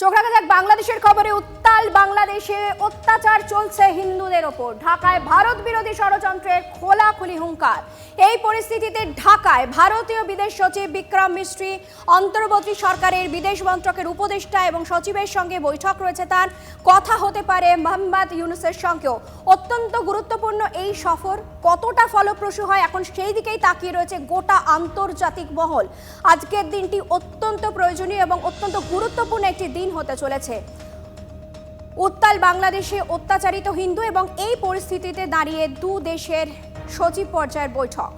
চোখ রাখা যাক বাংলাদেশের খবরে, উত্তাল বাংলাদেশে অত্যাচার চলছে হিন্দুদের ওপর। ঢাকায় ভারত বিরোধী ষড়যন্ত্রের খোলাখুলি হুঙ্কার। এই পরিস্থিতিতে ঢাকায় ভারতীয় বিদেশ সচিব বিক্রম মিস্ত্রি, অন্তর্বর্তী সরকারের বিদেশ মন্ত্রকের উপদেষ্টা এবং সচিবের সঙ্গে বৈঠক রয়েছে তার। কথা হতে পারে মোহাম্মদ ইউনুসের সঙ্গেও। অত্যন্ত গুরুত্বপূর্ণ এই সফর, কতটা ফলপ্রসূ হয় এখন সেই দিকেই তাকিয়ে রয়েছে গোটা আন্তর্জাতিক মহল। আজকের দিনটি অত্যন্ত প্রয়োজনীয় এবং অত্যন্ত গুরুত্বপূর্ণ একটি দিন। হতে চলেছে। উত্তাল বাংলাদেশে অত্যাচারিত হিন্দু এবং এই পরিস্থিতিতে দাঁড়িয়ে দু দেশের সচিব পর্যায়ের বৈঠক।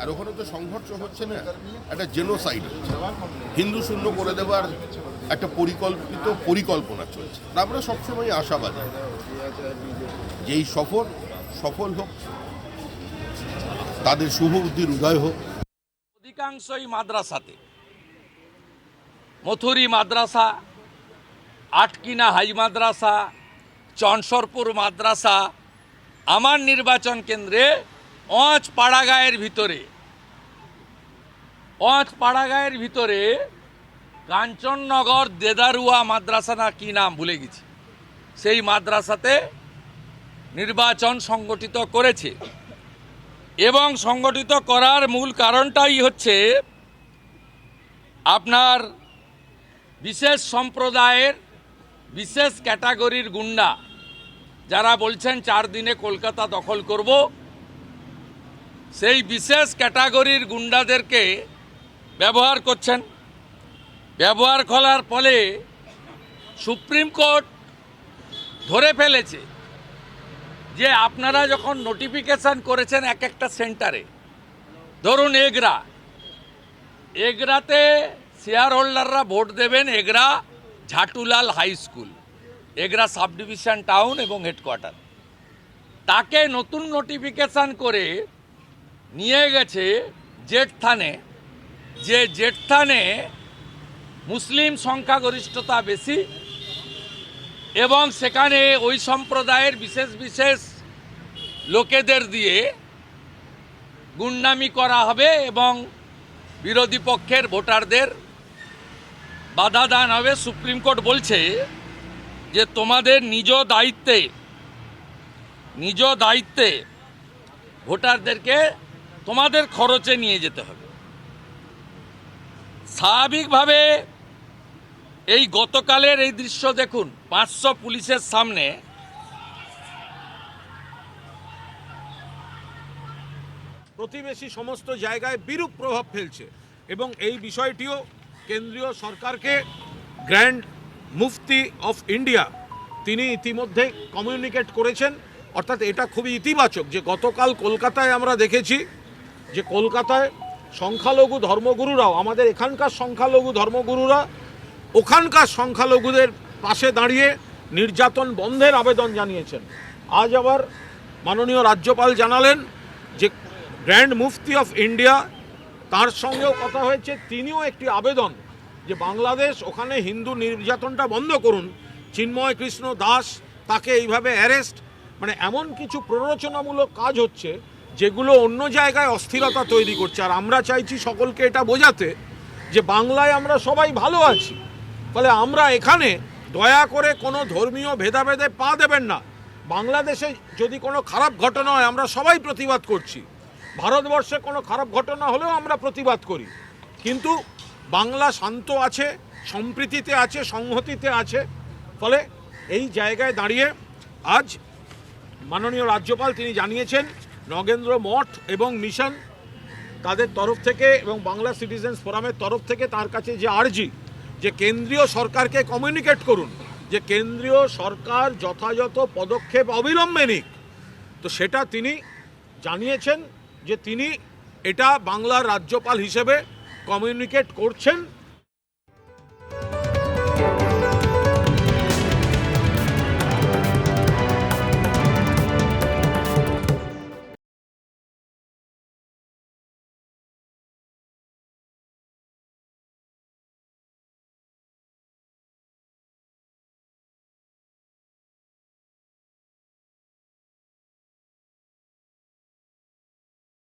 আর ওখানে তো সংঘর্ষ হচ্ছে না একটা জেনোসাইড হচ্ছে। হিন্দু শূন্য করে দেওয়ার একটা পরিকল্পিত পরিকল্পনা চলছে। আমরা সবসময় আশাবাদী। যেই সফর সফল হোক তাদের শুভ বুদ্ধির উদয় হোক। অধিকাংশই মাদ্রাসাতে। মথুরি মাদ্রাসা, আটকিনা হাই মাদ্রাসা, চনসরপুর মাদ্রাসা আমার নির্বাচন কেন্দ্রে অঁচ পাড়াগাঁয়ের ভিতরে অঁচ পাড়াগাঁয়ের ভিতরে কাঞ্চননগর দেদারুয়া মাদ্রাসা না কি নাম ভুলে গেছি। সেই মাদ্রাসাতে নির্বাচন সংগঠিত করেছে এবং সংগঠিত করার মূল কারণটাই হচ্ছে আপনার বিশেষ সম্প্রদায়ের, বিশেষ ক্যাটাগরির গুন্ডা, যারা বলছেন চার দিনে কলকাতা দখল করব, সেই বিশেষ ক্যাটাগরির গুন্ডাদেরকে ব্যবহার করছেন। ব্যবহার করার ফলে সুপ্রিম কোর্ট ধরে ফেলেছে যে আপনারা যখন নোটিফিকেশন করেছেন এক একটা সেন্টারে, ধরুন এগরা, এগরাতে শেয়ার হোল্ডাররা ভোট দেবেন Egra Jhatulal high school, Egra sub division town এবং হেডকোয়ার্টার। তাকে নতুন নোটিফিকেশান করে নিয়ে গেছে জেট থানে যে জেট থানে মুসলিম সংখ্যাগরিষ্ঠতা বেশি এবং সেখানে ওই সম্প্রদায়ের বিশেষ বিশেষ লোকেদের দিয়ে গুন্ডামি করা হবে এবং বিরোধী পক্ষের ভোটারদের বাধা দান হবে, সুপ্রিম কোর্ট বলছে যে তোমাদের নিজ দায়িত্বে নিজ দায়িত্বে ভোটারদেরকে তোমাদের খরচে নিয়ে যেতে হবে। স্বাভাবিকভাবে এই গতকালের এই দৃশ্য দেখুন, পাঁচশো পুলিশের সামনে। প্রতিবেশী সমস্ত জায়গায় বিরূপ প্রভাব ফেলছে এবং এই বিষয়টিও কেন্দ্রীয় সরকারকে গ্র্যান্ড মুফতি অফ ইন্ডিয়া তিনি ইতিমধ্যে কমিউনিকেট করেছেন। অর্থাৎ এটা খুবই ইতিবাচক যে গতকাল কলকাতায় আমরা দেখেছি যে কলকাতায় সংখ্যালঘু ধর্মগুরুরাও, আমাদের এখানকার সংখ্যালঘু ধর্মগুরুরা ওখানকার সংখ্যালঘুদের পাশে দাঁড়িয়ে নির্যাতন বন্ধের আবেদন জানিয়েছেন। আজ আবার মাননীয় রাজ্যপাল জানালেন যে গ্র্যান্ড মুফতি অফ ইন্ডিয়া তার সঙ্গেও কথা হয়েছে, তিনিও একটি আবেদন যে বাংলাদেশ ওখানে হিন্দু নির্যাতনটা বন্ধ করুন, চিন্ময় কৃষ্ণ দাস তাকে এইভাবে অ্যারেস্ট মানে এমন কিছু প্ররোচনামূলক কাজ হচ্ছে যেগুলো অন্য জায়গায় অস্থিরতা তৈরি করছে। আর আমরা চাইছি সকলকে এটা বোঝাতে যে বাংলায় আমরা সবাই ভালো আছি, ফলে আমরা এখানে দয়া করে কোনো ধর্মীয় ভেদাভেদে পা দেবেন না। বাংলাদেশে যদি কোনো খারাপ ঘটনা হয়, আমরা সবাই প্রতিবাদ করছি। ভারতবর্ষে কোনো খারাপ ঘটনা হলেও আমরা প্রতিবাদ করি। কিন্তু বাংলা শান্ত আছে, সম্প্রীতিতে আছে, সংহতিতে আছে। ফলে এই জায়গায় দাঁড়িয়ে আজ মাননীয় রাজ্যপাল তিনি জানিয়েছেন, নগেন্দ্র মঠ এবং মিশন তাদের তরফ থেকে এবং বাংলা সিটিজেন্স ফোরামের তরফ থেকে তার কাছে যে আর্জি, যে কেন্দ্রীয় সরকারকে কমিউনিকেট করুন, যে কেন্দ্রীয় সরকার যথাযথ পদক্ষেপ অবিলম্বে নিক, তো সেটা তিনি জানিয়েছেন। যে তিনি এটা বাংলার রাজ্যপাল হিসেবে কমিউনিকেট করছেন।